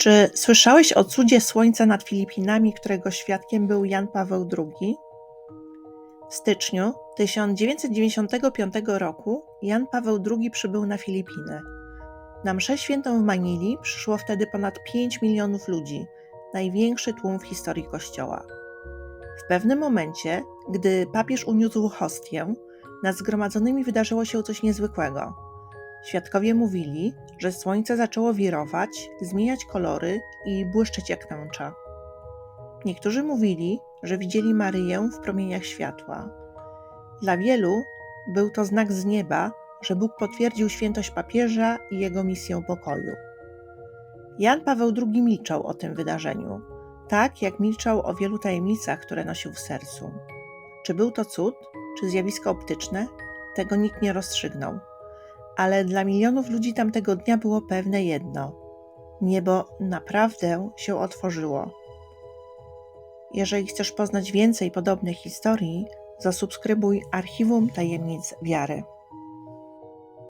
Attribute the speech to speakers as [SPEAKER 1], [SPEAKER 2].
[SPEAKER 1] Czy słyszałeś o cudzie słońca nad Filipinami, którego świadkiem był Jan Paweł II? W styczniu 1995 roku Jan Paweł II przybył na Filipiny. Na mszę świętą w Manili przyszło wtedy ponad 5 milionów ludzi, największy tłum w historii Kościoła. W pewnym momencie, gdy papież uniósł hostię, nad zgromadzonymi wydarzyło się coś niezwykłego. Świadkowie mówili, że słońce zaczęło wirować, zmieniać kolory i błyszczeć jak tęcza. Niektórzy mówili, że widzieli Maryję w promieniach światła. Dla wielu był to znak z nieba, że Bóg potwierdził świętość papieża i jego misję pokoju. Jan Paweł II milczał o tym wydarzeniu, tak jak milczał o wielu tajemnicach, które nosił w sercu. Czy był to cud, czy zjawisko optyczne? Tego nikt nie rozstrzygnął. Ale dla milionów ludzi tamtego dnia było pewne jedno: niebo naprawdę się otworzyło. Jeżeli chcesz poznać więcej podobnych historii, zasubskrybuj Archiwum Tajemnic Wiary.